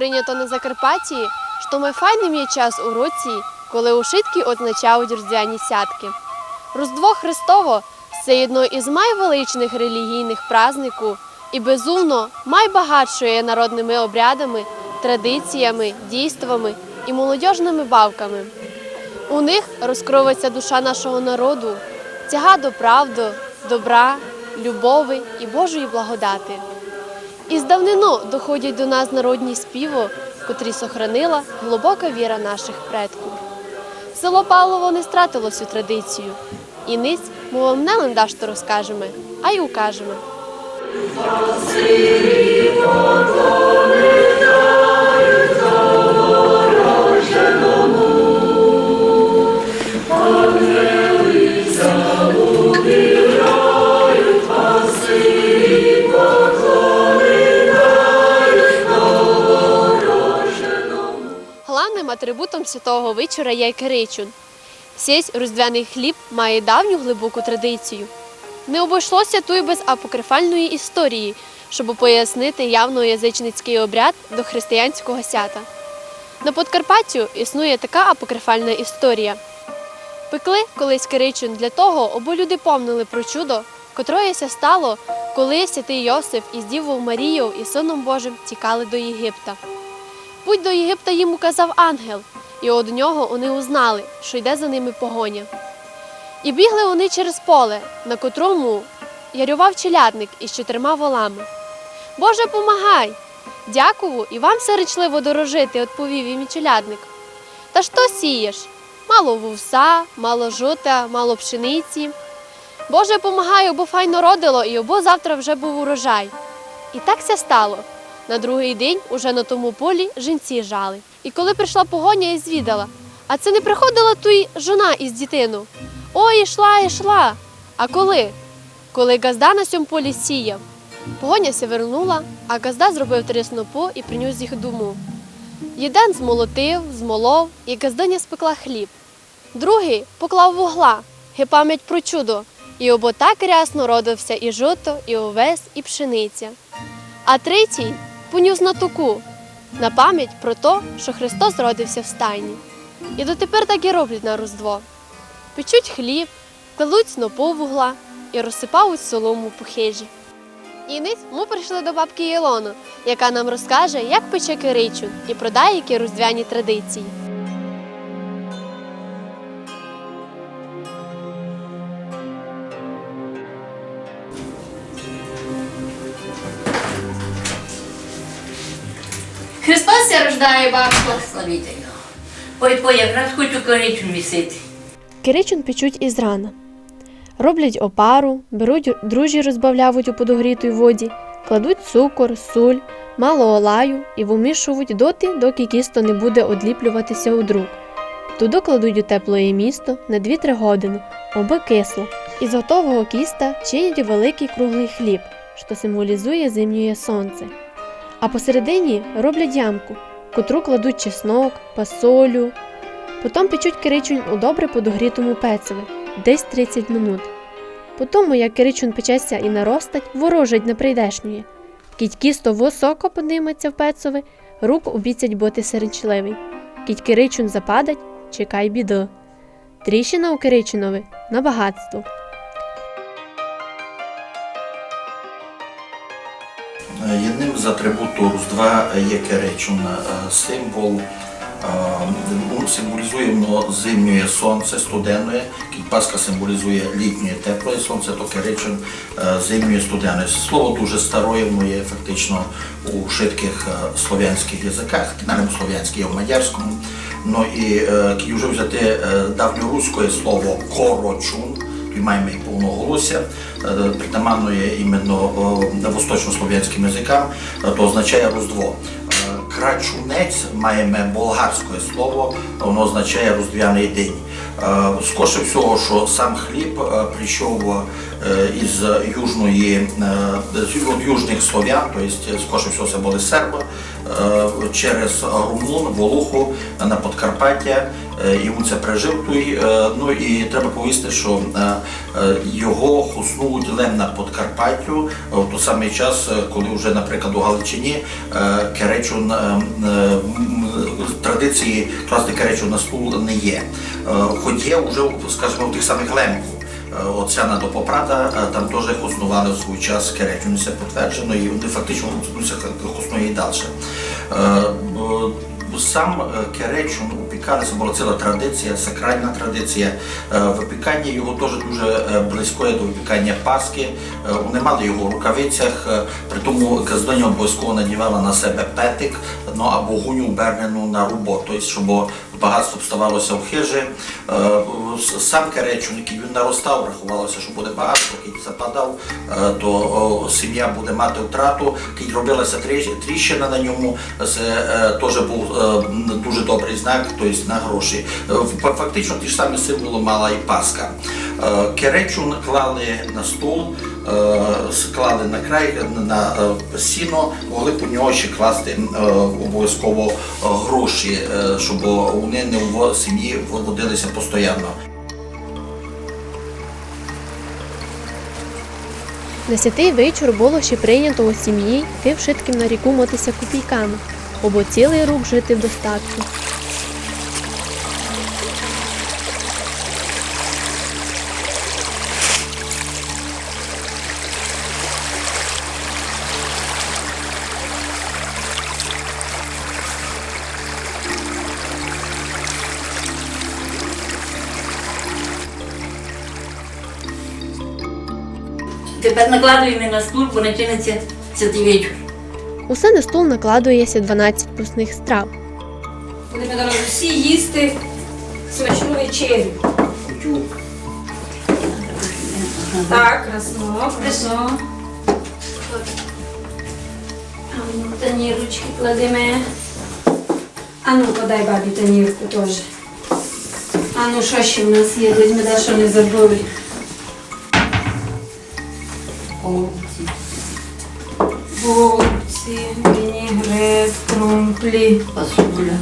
прийнято на Закарпатті, що найфайним є час у році, коли ушитки означають різдвяні сятки. Різдво Христово це одно із найвеличних релігійних празднику і безумно найбагатшою народними обрядами, традиціями, дійствами і молодіжними бавками. У них розкровиться душа нашого народу, тяга до правди, добра, любови і Божої благодати. І давнину доходять до нас народні співи, котрі сохранила глибока віра наших предків. Село Павлово не стратило цю традицію. І ниць ми вам не лендашто розкажемо, а й укажемо. Головним атрибутом святого вечора є киричун. Сєсь різдвяний хліб має давню глибоку традицію. Не обійшлося тут і без апокрифальної історії, щоб пояснити явноязичницький обряд до християнського свята. На Подкарпаттю існує така апокрифальна історія. Пекли колись киричун для того, аби люди помнили про чудо, котроєся стало, коли святий Йосиф із Дівою Марією і Сином Божим тікали до Єгипта. Путь до Єгипта їм указав ангел, і од нього вони узнали, що йде за ними погоня. І бігли вони через поле, на котрому ярював челядник із чотирма волами. Боже, помагай! Дякую, і вам все речливо дорожити, відповів їм челядник. Та що сієш? Мало вовса, мало жута, мало пшениці. Боже, помагай, бо файно родило, і обо завтра вже був урожай. І так ся стало. На другий день уже на тому полі жінці жали. І коли прийшла погоня і звідала, а це не приходила туй жона із дітину. Ой, ішла, ішла. А коли? Коли газда на сьому полі сіяв. Погоня ся вернула, а газда зробив три снопу і приніс їх дому. Єден змолотив, змолов, і газдиня спекла хліб. Другий поклав вугла, ге пам'ять про чудо, і обо так рясно родився і жито, і овес, і пшениця. А третій понюс на туку, на пам'ять про те, що Христос родився в стайні. І дотепер так і роблять на Роздво. Печуть хліб, кладуть снопу вугла і розсипають солому по хижі. І ниць ми прийшли до бабки Єлону, яка нам розкаже, як пече киричун і про деякі роздвяні традиції. Христос ся рождає, бабко. Славіте. Ой, по якраз хочу коричу місити. Киричун печуть із рана. Роблять опару, беруть дружі розбавляють у подогрітій воді, кладуть цукор, суль, мало олаю і вимішують доти, доки кісто не буде одліплюватися у друк. Туди кладуть у тепле місто на 2-3 години, аби кисло. Із готового кіста чинять великий круглий хліб, що символізує зимнє сонце. А посередині роблять ямку, котру кладуть чеснок, пасолю, Потім печуть киричунь у добре подогрітому пецеві, десь 30 минут. Потім, як киричун печеться і наростать, ворожать на прийдешньої. Кіть кісто високо подиметься в пецові, рук обіцять бути серенчливий. Кіть киричун западать, чекай біди. Тріщина у киричунові на багатство. Z atrybutów Різдва є Керечун, е, символ. е, ну, зимнє сонце, студенне, кіть Пасха символізує літнє тепле сонце, то Керечун е, зимнє студенне. Слово дуже старе, воно є фактично у швидких слов'янських язиках, не в слов'янській, в мадярському. Ну і вже взяти давньоруське слово корочун, маємо і повноголосся, е, притаманно є іменно е, восточнослов'янським язикам, е, то означає Різдво. Е, Крачунець маємо болгарське слово, воно означає різдвяний день. Скорше всього, що сам хліб прийшов із южної, з южних слов'ян, тобто, скорше всього, це були серби, через Румун, Волуху на Подкарпаття. Е, І він це пережив той. е, Ну і треба повісти, що е, е, його хуснув ділем на Подкарпаттю е, в той самий час, е, коли вже, наприклад, у Галичині е, керечун е, е, традиції класти керечу на стул не є. Е, Хоч є вже, скажімо, в тих самих лемку. Е, Оця на Допопрада, е, там теж хуснували в свій час керечун, це підтверджено, і вони фактично хуснує і далі. Е, Сам керечун у упікали, це була ціла традиція, сакральна традиція. Е, Випікання його теж дуже е, близько до випікання паски. Е, Вони мали його в рукавицях, е, при тому каздоня обов'язково надівала на себе петик ну, або гуню обернену на тобто, щоб багатство вставалося в хижі. Е, Сам керечун, який він наростав, рахувалося, що буде багатство, який западав, е, то сім'я буде мати втрату, який робилася трі- тріщина на ньому, це теж був е, дуже добрий знак, тобто на гроші. Фактично ті ж самі символи мала і Пасха. Е, Керечун клали на стол, е, на край на е, сіно, могли по нього ще класти е, обов'язково гроші, щоб вони не в сім'ї водилися постійно. На вечір було ще прийнято у сім'ї йти вшитким на ріку мотися копійками, або цілий рук жити в достатку. Тепер накладуємо на стул, бо святий вечір. Усе на стол накладується 12 вкусних страв. Будемо зараз всі їсти смачну вечерю. Так, красно, красно. А ну, танірочки кладемо. А ну, подай бабі танірку теж. А ну, що ще в нас є? Візьми, да, що не забули. Овці. Голубці, вінігрет, крумплі, Пасуля.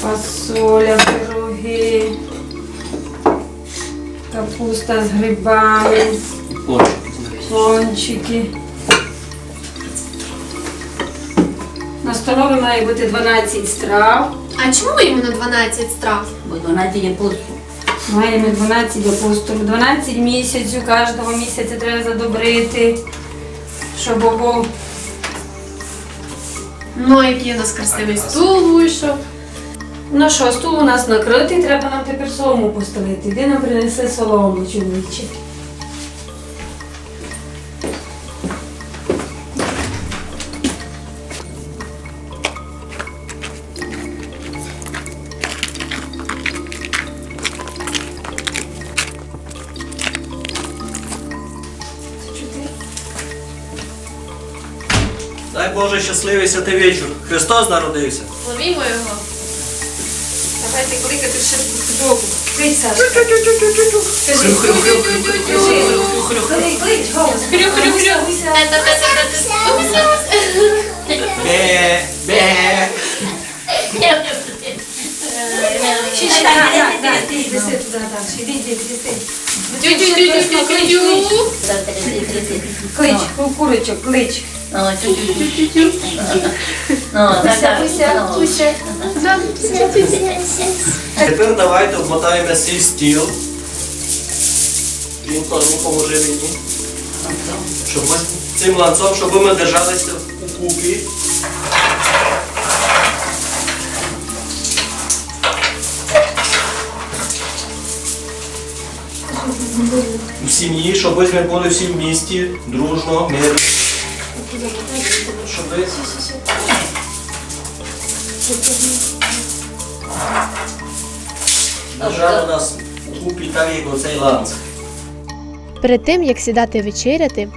фасоля, пироги, капуста з грибами. Пончики. На столові має бути 12 страв. А чому іменно 12 страв? Бо 12 є посту. Маємо 12 апостолів. 12 місяців, кожного місяця треба задобрити, щоб був Ну, який у нас красивий стул вийшов. Ну що, стул у нас накритий, треба нам тепер солому постелити. Іди нам принеси солому, чоловіче. Щасливий святий вечір. Христос народився. Ловімо його. Давайте кликати ще з боку. Клич, Саша. Скажи, клич, клич, голос. Гуся, гуся. Бе, бе. Ще, ще, да, да, да, ти йди туди далі. Іди, іди, іди. Клич, ку- курочок, клич. Ну. Ну, ну. Тепер давайте обмотаємо свій стіл. Він теж поможи мені. Щоб ми цим ланцом, щоб ми держалися у купі. У сім'ї, щоб ми були всі в місті, дружно, мирно. Щоб ви держали нас у купі так, як оцей ланц. Перед тим, як сідати вечеряти,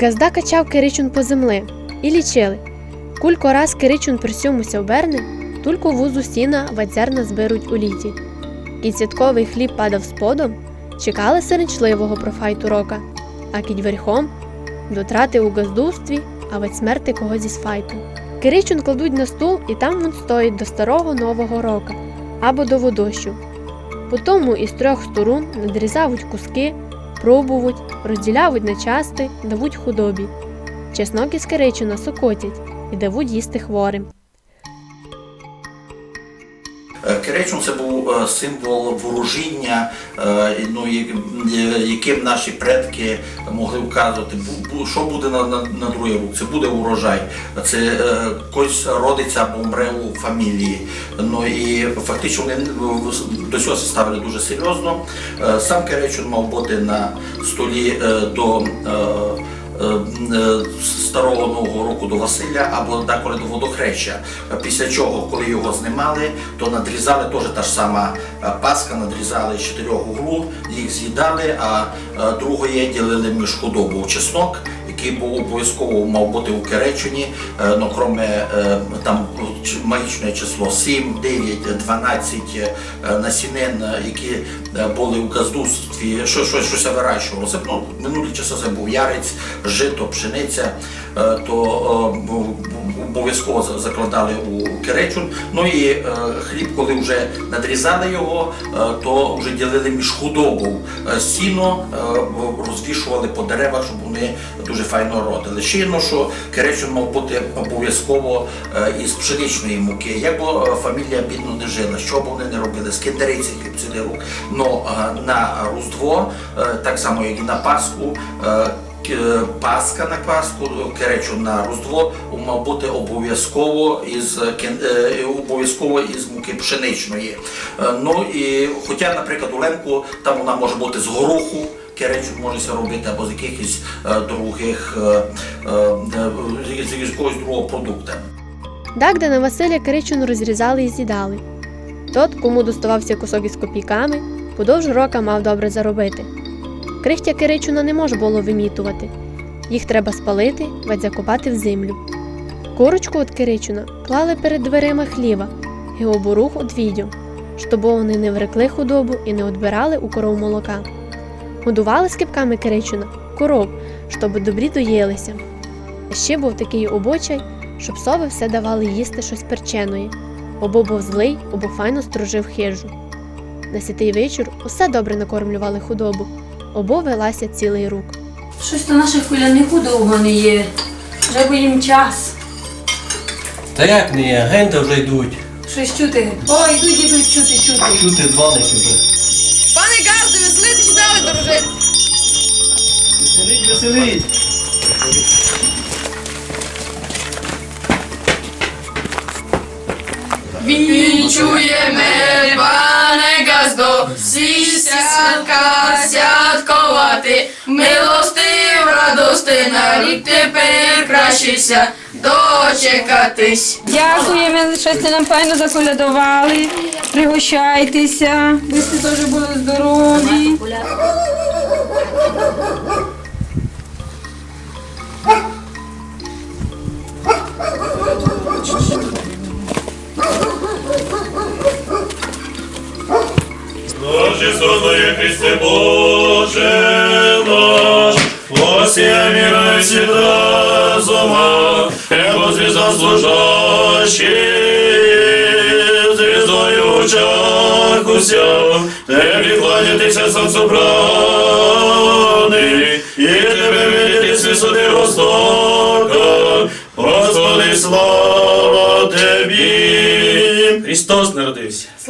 газда качав Киричун по землі і лічили. Кулько раз Киричун при сьомуся оберне, тульку вузу сіна вадзерна зберуть у літі. І святковий хліб падав сподом, чекали сиренчливого про файту рока, а кідь верхом дотрати у газдувстві, а ведь смерти когось із файту. Киричун кладуть на стул і там він стоїть до старого нового року або до водощу. Потому із трьох сторон надрізають куски, пробують, розділяють на части, давуть худобі. Чеснок із киричуна сокотять і давуть їсти хворим. Е, Киричун це був е, символ ворожіння, е, ну, яким наші предки могли вказувати, що буде на, на, на другий рук. Це буде урожай, це когось родиться або мре у фамілії. Ну і фактично вони до цього ставили дуже серйозно. Сам Киричун мав бути на столі до. Е, е, старого нового року до Василя або деколи до водохреща. Після чого, коли його знімали, то надрізали теж та ж сама е, паска, надрізали з чотирьох углу, їх з'їдали, а другої ділили між худобу чеснок, який був обов'язково мав бути у Керечуні, е, ну кроме е, там магічне число 7, 9, 12 е, насінин, які були у газдустві, що, що, щось вирощувалося. Ну, минулі часи це був ярець, жито, пшениця, е, то е, обов'язково закладали у Керечун. Ну і е, хліб, коли вже надрізали його, то вже ділили між худобу. Сіно розвішували по деревах, щоб вони дуже файно родили. Ще одно, що Керечун мав бути обов'язково із пшеничної муки. Як е, фамілія бідно не жила, що б вони не робили, скиндариці хліб цілий рук. Но на Різдво, е, так само як і на Пасху, е, Пасха на Пасху, Керечу на Різдво мав бути обов'язково із е, обов'язково із муки пшеничної. Ну і хоча, наприклад, у Ленку там вона може бути з гороху. Керечу можеться робити або з якихось других з якогось другого продукту. Дагда на Василя Киричун розрізали і з'їдали. Тот, кому доставався кусок із копійками, подовж рока мав добре заробити. Крихтя Киричуна не може було вимітувати. Їх треба спалити, ведь закопати в землю. Курочку від Киричуна клали перед дверима хліва і оборух від відьом, щоб вони не врекли худобу і не одбирали у коров молока. Годували скипками Киричуна коров, щоб добрі доїлися. Ще був такий обочай, щоб сови все давали їсти щось перченої. Обо був злий, обо файно стружив хижу. На святий вечір усе добре накормлювали худобу, обо велася цілий рук. Щось то наших кулянику довго не є. Вже бо їм час. Та як не є, агенти вже йдуть. Щось чути. Ой, йдуть, ідуть, чути, чути. Чути дзвоники вже. Пане Гарду, веселити чи дали дружити? Веселіть, веселіть. Вінчуємо, пане Газдо, всі святка святкувати, милостив, радости на рік тепер кращися, дочекатись. Дякуємо, що сте нам файно заколядували. Пригощайтеся, ви сте теж були здорові. Боже, славное Христе Боже наш, Осия мира и всегда зума, Эго звезда служащие, звездою в очах уся, Тебе кланяйтеся сам собраний, и Тебе видите с высоты востока, Господи, слава Тебі! Христос народився.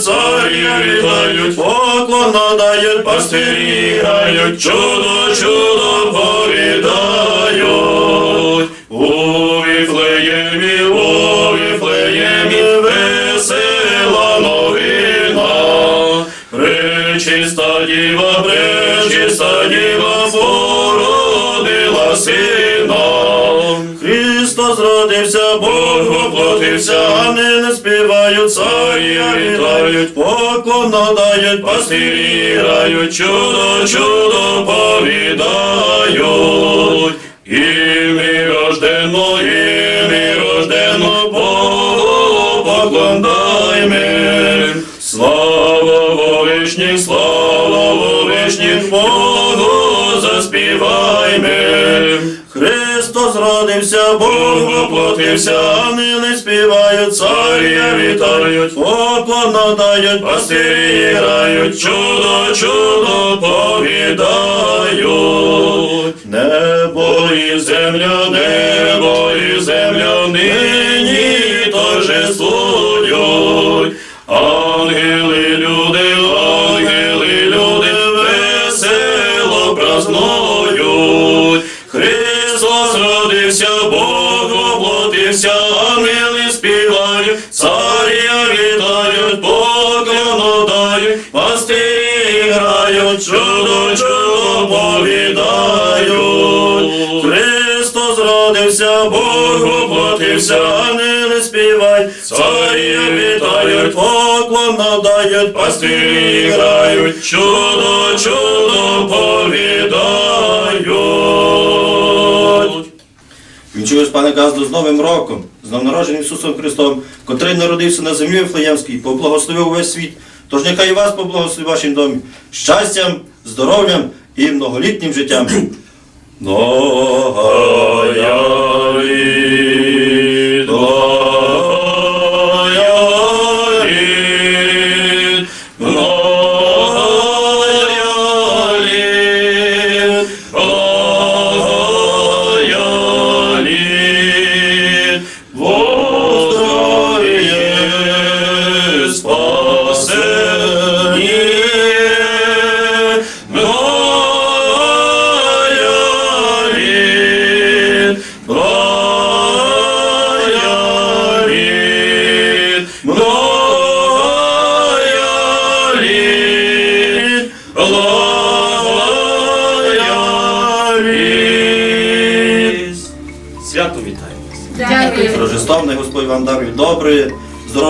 царі вітають, поклон надають, пастирі грають, чудо, чудо повідають. У Віфлеємі, у Віфлеємі весела новина. Пречиста діва, пречиста діва породила сина. Зродився, Бог воплотився, ангели співають, царі вітають, поклон надають, пастирі грають, чудо, чудо повідають. І ми рождено, і ми рождено, Богу покладаймо. Слава вовишніх, слава вовишніх, Богу заспіваймо. Христос родився, Бог воплотився, ангели співають, царі вітають, поклон надають, пастирі грають, чудо, чудо повідають. Небо і земля, небо і земля нині торжествують. Ангели, родився, Бог воплотився, ангели співають, царі вітають, поклон надають, пастирі грають, чудо, чудо повідають. Вінчуюсь, пане Газду, з Новим роком, з новонародженим Ісусом Христом, котрий народився на землі Вифлеємській, поблагословив увесь світ. Тож нехай і вас поблагословить в вашім домі щастям, здоров'ям і многолітнім життям. Благоявит,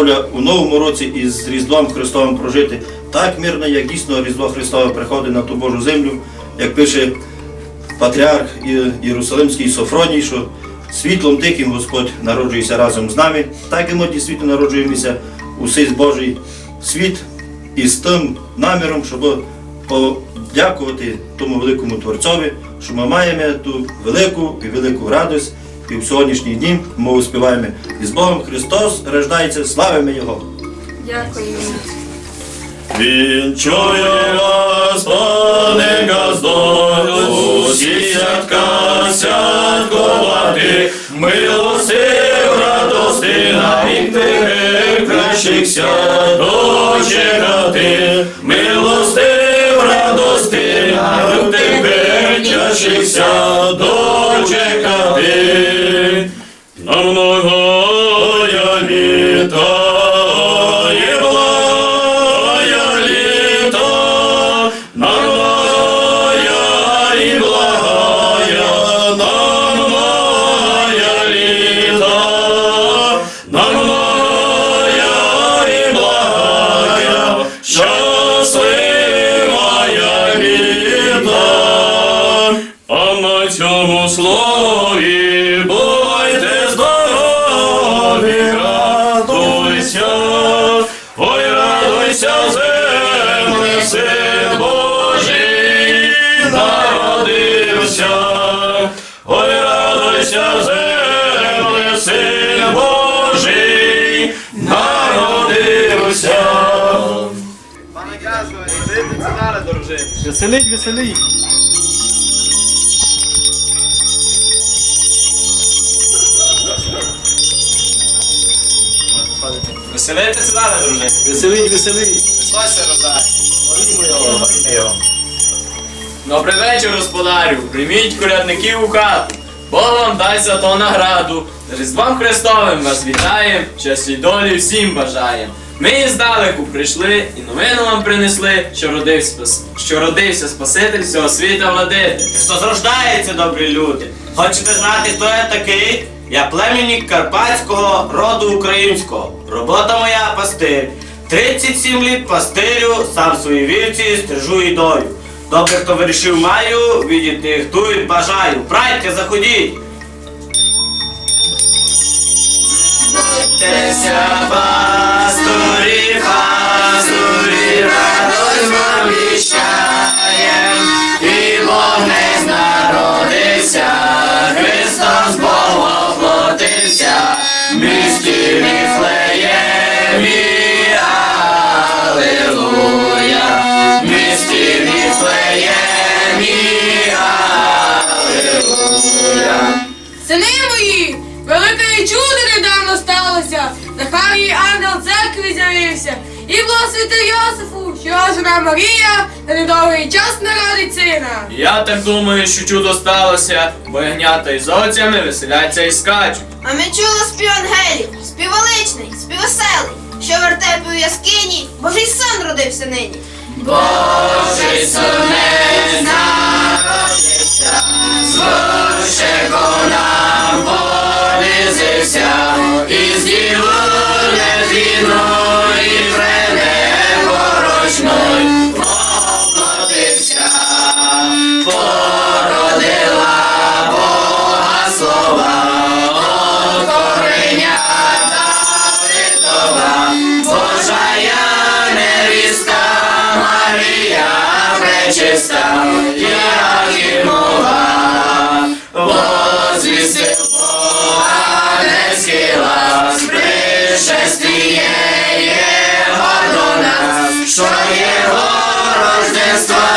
здоров'я у новому році і з Різдвом Христовим прожити так мирно, як дійсно Різдво Христове приходить на ту Божу землю, як пише патріарх Єрусалимський Софроній, що світлом тихим Господь народжується разом з нами, так і ми дійсно народжуємося у сей Божий світ і з тим наміром, щоб подякувати тому великому Творцові, що ми маємо ту велику і велику радість. І в сьогоднішній дні ми співаємо і з Богом Христос рождається, славимо Його. Дякую. Вінчує вас, пане Газдо, усі святка святкувати, милостив радости на тих кращих свят дочекати, милостив радости на вік тих кращих дочекати. На многое Веселіть, веселіть. Веселитися надо, дружині. Веселіть, веселіть. Христос рождає. Добрий вечір, господарю. Прийміть колядників у хату. Бог вам дасть за то награду. З Різдвом Христовим вас вітаєм, щасті долі всім бажаєм. Ми здалеку прийшли і новину вам принесли, що родився, що родився Спаситель всього світа владити. Христос рождається, добрі люди. Хочете знати, хто я такий? Я племінник карпатського роду українського. Робота моя пастир. 37 літ пастирю, сам свої вівці стрижу і дою. Добре, хто вирішив маю, відійти хтують, бажаю. Прайте, заходіть. Благословити Йосифу, що жена Марія на недовгий час народить сина. Я так думаю, що чудо сталося, бо ягнята із овцями веселяться і скачуть. А ми чули спів ангелів, спів величний, спів веселий, що вертепи у яскині, Божий сон родився нині. Божий сонець народився, звучеко нам полізився, і з дівоне віною пречиста, як і мова, возвістив Бога не схила, з Його до нас, що Його рождества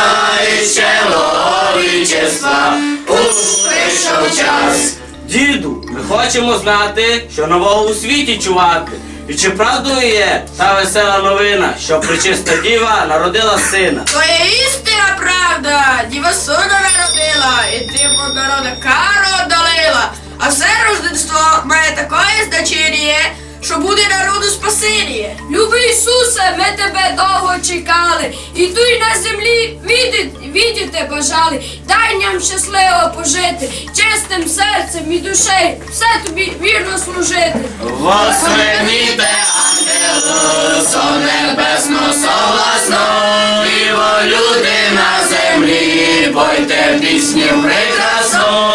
і чоловічества, прийшов час. Діду, ми хочемо знати, що нового у світі чувати. І чи правдою є та весела новина, що причиста діва народила сина? То істина правда, діва сина народила, і ти народа кару одолила. А все рождество має таке значення, що буде народу спасіння. Любий Ісусе, ми тебе довго чекали, і туй на землі віді- відіти бажали. Дай нам щасливо пожити, чистим серцем і душею, все тобі вірно служити. Восвеніте ангелу, сон небесно согласно, і во люди на землі, пойте пісню прекрасну,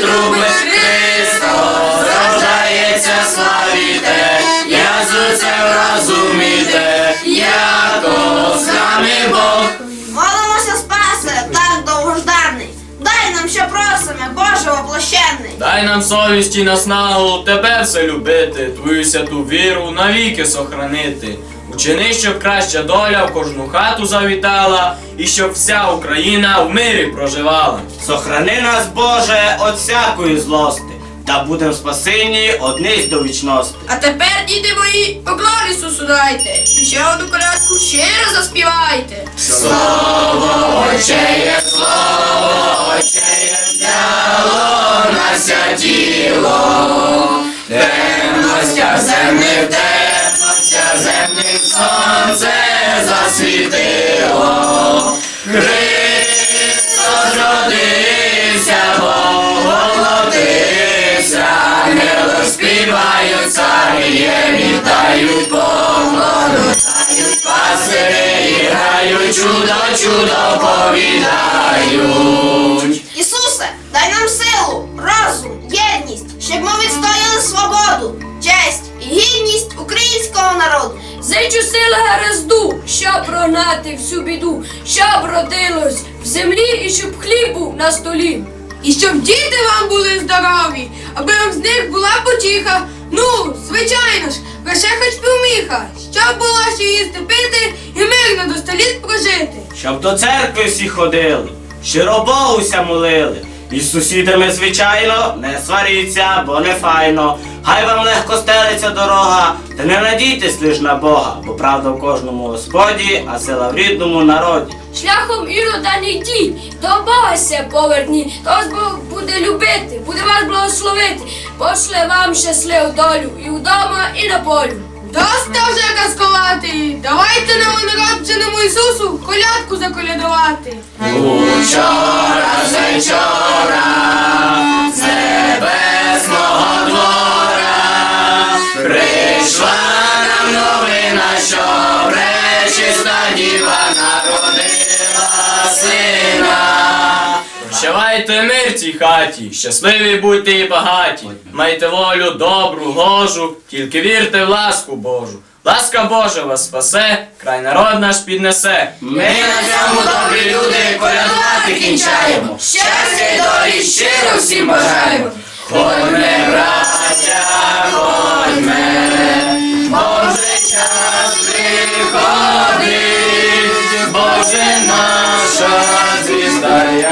князів Христос рождається, славіте, язуце розуміте, яко з нами Бог. Молимося, спасе, так довгожданий. Дай нам, що просимо, Боже воплощений. Дай нам совість і наснагу тебе все любити, твою святу віру навіки сохранити. Учини, щоб краща доля в кожну хату завітала, і щоб вся Україна в мирі проживала. Сохрани нас, Боже, от всякої злости, та будем спасені однись до вічності. А тепер, діти мої, поклон Ісусу дайте, і ще одну колядку щиро заспівайте. Слово Отчеє, слово Отчеє взяло нася тіло, темностя земних, темностя земних сонце засвітило. Христос родився, Бог воплотився, ангели співають, царіє вітають, поклону дають, пасири грають, чудо, чудо повідають. Зичу сили гаразду, щоб прогнати всю біду, щоб родилось в землі і щоб хліб був на столі. І щоб діти вам були здорові, аби вам з них була потіха. Ну, звичайно ж, лише хоч півміха, щоб було що їсти пити і мирно до століт прожити. Щоб до церкви всі ходили, Богуся молили. І з сусідами, звичайно, не сваріться, бо не файно. Хай вам легко стелиться дорога, та не надійтесь лиш на Бога, бо правда в кожному господі, а сила в рідному народі. Шляхом ірода не йдіть, до Бога ся поверні, то Бог буде любити, буде вас благословити, пошле вам щасливу долю і вдома, і на полю. Доста вже казкувати. Давайте новонародженому Ісусу колядку заколядувати. Учора з вчора, з небесного двора прийшла Майте мир в цій хаті, щасливі будьте і багаті, майте волю добру, гожу, тільки вірте в ласку Божу. Ласка Божа вас спасе, край народ наш піднесе. Ми на цьому добрі люди колядувати кінчаємо. Щастя й долі щиро всім бажаємо. Ходьме, браття, ходьме, Боже час приходить, Боже наша звізда.